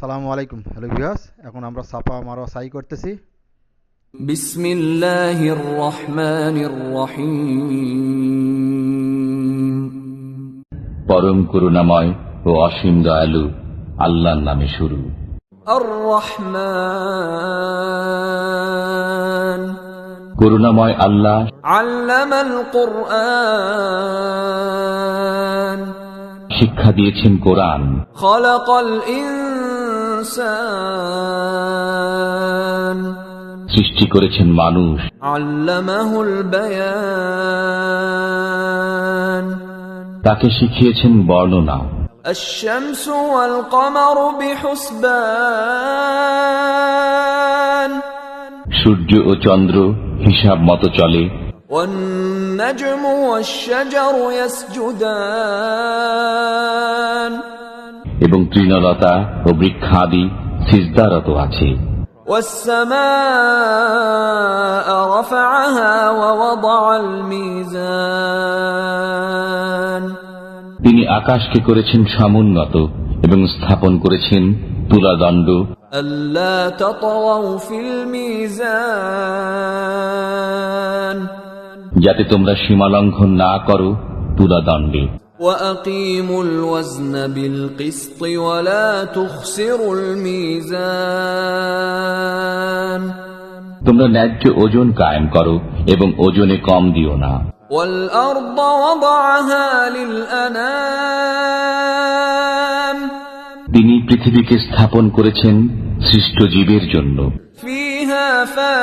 সালামু আলাইকুম। Hello viewers এখন আমরা সাপা মারো সাই করতেছি। বিসমিল্লাহির রহমানির রহিম পরম করুণাময় ও অসীম দয়ালু আল্লাহর নামে শুরু। আর রহমান করুণাময় আল্লাহ। আল্লামাল কোরআন। শিক্ষা দিয়েছেন কোরআন। খলাকাল ইনসান সৃষ্টি করেছেন মানুষ علمه البيان তাকে শিখিয়েছেন বর্ণনা الشمس والقمر بحسبان সূর্য ও চন্দ্র হিসাব মতো চলে والنجم والشجر يسجدان এবং তৃণলতা ও বৃক্ষাদি সিজদারত আছে والسماء رفعها ووضع الميزان তিনি আকাশকে করেছেন সমুন্নত এবং স্থাপন করেছেন তুলাদণ্ড ألا تطغوا في الميزان যাতে তোমরা সীমালঙ্ঘন না করো তুলাদণ্ডে وأقيموا الوزن بالقسط ولا تخسروا الميزان তোমরা ন্যায্য ওজন কায়েম করো এবং ওজনে কম দিও না والأرض وضعها للأنام তিনি পৃথিবীকে স্থাপন করেছেন সৃষ্ট জীবের জন্য فيها فاكهة